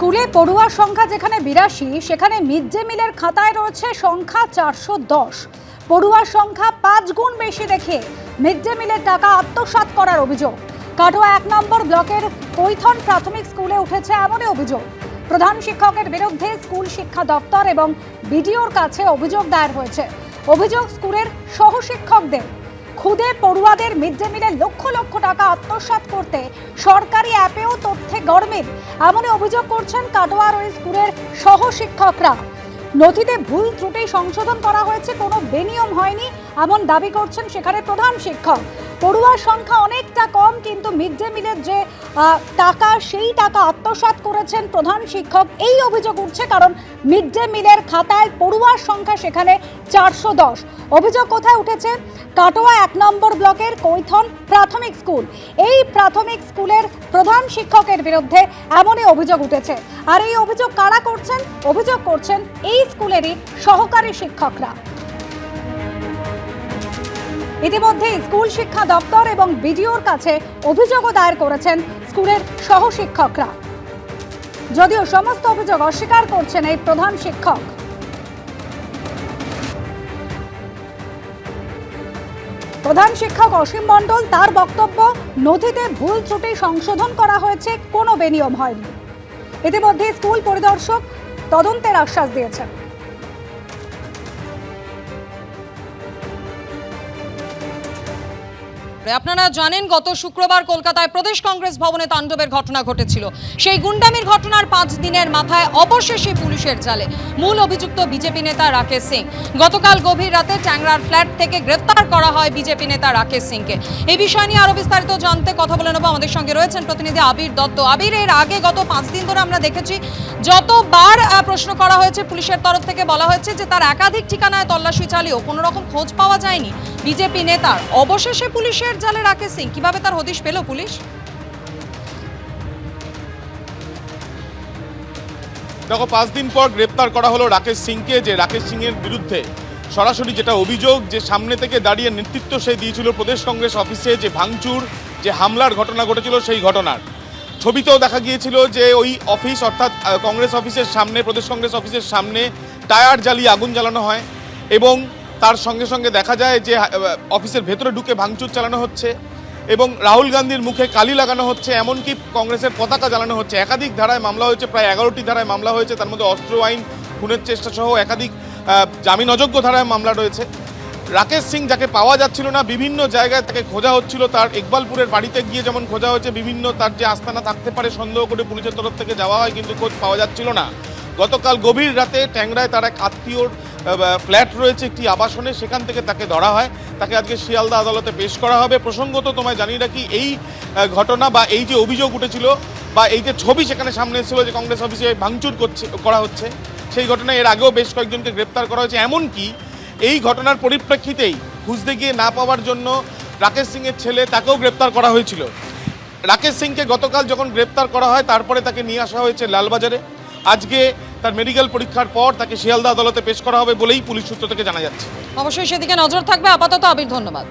স্কুলে পড়ুয়ার সংখ্যা যেখানে বিরাশি, সেখানে মিড ডে মিলের খাতায় রয়েছে সংখ্যা চারশো দশ। পড়ুয়ার সংখ্যা পাঁচ গুণ বেশি দেখে মিড ডে মিলের টাকা আত্মসাৎ করার অভিযোগ। কাটোয়া এক নম্বর ব্লকের কৈথন প্রাথমিক স্কুলে উঠেছে এমনই অভিযোগ। প্রধান শিক্ষকের বিরুদ্ধে স্কুল শিক্ষা দপ্তর এবং বিডিওর কাছে অভিযোগ দায়ের হয়েছে। অভিযোগ স্কুলের সহশিক্ষকদের। খুদে পড়ুয়াদের মিড ডে মিলের লক্ষ লক্ষ টাকা আত্মসাৎ করতে সরকারি অ্যাপেও তথ্যে গরমিল এমনই অভিযোগ করছেন কাটোয়ার ওই স্কুলের সহশিক্ষকরা। নথিতে ভুল ত্রুটি সংশোধন করা হয়েছে, কোনো বেনিয়ম হয়নি, এমন দাবি করছেন সেখানে প্রধান শিক্ষক। পড়ুয়ার সংখ্যা অনেকটা কম, কিন্তু মিড ডে মিলের যে টাকা, সেই টাকা আত্মসাৎ করেছেন প্রধান শিক্ষক। এই অভিযোগ উঠছে কারণ মিড ডে মিলের খাতায় পড়ুয়ার সংখ্যা সেখানে চারশো দশ। অভিযোগ কোথায় উঠেছে? কাটোয়া এক নম্বর ব্লকের কৈথন প্রাথমিক স্কুল। এই প্রাথমিক স্কুলের প্রধান শিক্ষকের বিরুদ্ধে এমনই অভিযোগ উঠেছে। আর এই অভিযোগ কারা করছেন? অভিযোগ করছেন এই স্কুলেরই সহকারী শিক্ষকরা। ইতিমধ্যে স্কুল শিক্ষা দপ্তর এবং বিডিওর কাছে অভিযোগও দায়ের করেছেন স্কুলের সহশিক্ষকরা। যদিও সমস্ত অভিযোগ অস্বীকার করছেন এই প্রধান শিক্ষক। প্রধান শিক্ষক অসীম মণ্ডল, তার বক্তব্য, নথিতে ভুল ত্রুটি সংশোধন করা হয়েছে, কোনো বেনিয়ম হয়নি। ইতিমধ্যে স্কুল পরিদর্শক তদন্তের আশ্বাস দিয়েছেন। আপনারা জানেন, গত শুক্রবার কলকাতায় প্রদেশ কংগ্রেস ভবনে তাণ্ডবের ঘটনা ঘটেছিল। সেই গুন্ডামির ঘটনার পাঁচ দিনের মাথায় অবশেষে পুলিশের জালে। মূল অভিযুক্ত বিজেপি নেতা রাকেশ সিং। গতকাল গভীর রাতে ট্যাংরার ফ্ল্যাট থেকে গ্রেফতার করা হয় বিজেপি নেতা রাকেশ সিংকে। এই বিষয় নিয়ে আরও বিস্তারিত জানতে কথা বলে নেব। আমাদের সঙ্গে রয়েছেন প্রতিনিধি আবির দত্ত। আবির, এর আগে গত পাঁচ দিন ধরে আমরা দেখেছি, যতবার প্রশ্ন করা হয়েছে, পুলিশের তরফ থেকে বলা হয়েছে যে তার একাধিক ঠিকানায় তল্লাশি চালিয়েও কোনো রকম খোঁজ পাওয়া যায়নি বিজেপি নেতার। অবশেষে পুলিশের জালে রাকেশ সিং। কীভাবে তার হদিশ পেল পুলিশ? দেখো, পাঁচ দিন পর গ্রেপ্তার করা হলো রাকেশ সিংকে, যে রাকেশ সিংয়ের বিরুদ্ধে সরাসরি যেটা অভিযোগ, যে সামনে থেকে দাঁড়িয়ে নেতৃত্ব সে দিয়েছিল প্রদেশ কংগ্রেস অফিসে, যে ভাঙচুর, যে হামলার ঘটনা ঘটেছিল সেই ঘটনার। ছবিতেও দেখা গিয়েছিল যে ওই অফিস, অর্থাৎ কংগ্রেস অফিসের সামনে, প্রদেশ কংগ্রেস অফিসের সামনে টায়ার জ্বালিয়ে আগুন জ্বালানো হয় এবং তার সঙ্গে সঙ্গে দেখা যায় যে অফিসের ভেতরে ঢুকে ভাঙচুর চালানো হচ্ছে এবং রাহুল গান্ধীর মুখে কালি লাগানো হচ্ছে, এমনকি কংগ্রেসের পতাকা জ্বালানো হচ্ছে। একাধিক ধারায় মামলা হয়েছে, প্রায় এগারোটি ধারায় মামলা হয়েছে, তার মধ্যে অস্ত্র, আইন, খুনের চেষ্টা সহ একাধিক জামিন অযোগ্য ধারায় মামলা রয়েছে। রাকেশ সিং যাকে পাওয়া যাচ্ছিল না, বিভিন্ন জায়গায় তাকে খোঁজা হচ্ছিল, তার ইকবালপুরের বাড়িতে গিয়ে যেমন খোঁজা হয়েছে, বিভিন্ন তার যে আস্তানা থাকতে পারে, সন্দেহ করে পুলিশের তরফ থেকে যাওয়া হয়, কিন্তু খোঁজ পাওয়া যাচ্ছিল না। গতকাল গভীর রাতে ট্যাংরায় তার এক আত্মীয়র ফ্ল্যাট রয়েছে একটি আবাসনে, সেখান থেকে তাকে ধরা হয়। তাকে আজকে শিয়ালদা আদালতে পেশ করা হবে। প্রসঙ্গত তোমায় জানিয়ে রাখি, এই ঘটনা বা এই যে অভিযোগ উঠেছিল বা এই যে ছবি সেখানে সামনে এসেছিল যে কংগ্রেস অফিসে ভাঙচুর করছে, করা হচ্ছে, সেই ঘটনায় এর আগেও বেশ কয়েকজনকে গ্রেপ্তার করা হয়েছে। এমনকি এই ঘটনার পরিপ্রেক্ষিতেই খুঁজতে গিয়ে না পাওয়ার জন্য রাকেশ সিংয়ের ছেলে তাকেও গ্রেপ্তার করা হয়েছিল। রাকেশ সিংকে গতকাল যখন গ্রেপ্তার করা হয়, তারপরে তাকে নিয়ে আসা হয়েছে লালবাজারে। আজকে তার মেডিকেল পরীক্ষার পর তাকে শিয়ালদা আদালতে পেশ করা হবে বলেই পুলিশ সূত্র থেকে জানা যাচ্ছে। অবশ্যই সেদিকে নজর থাকবে। আপাতত আবির ধন্যবাদ।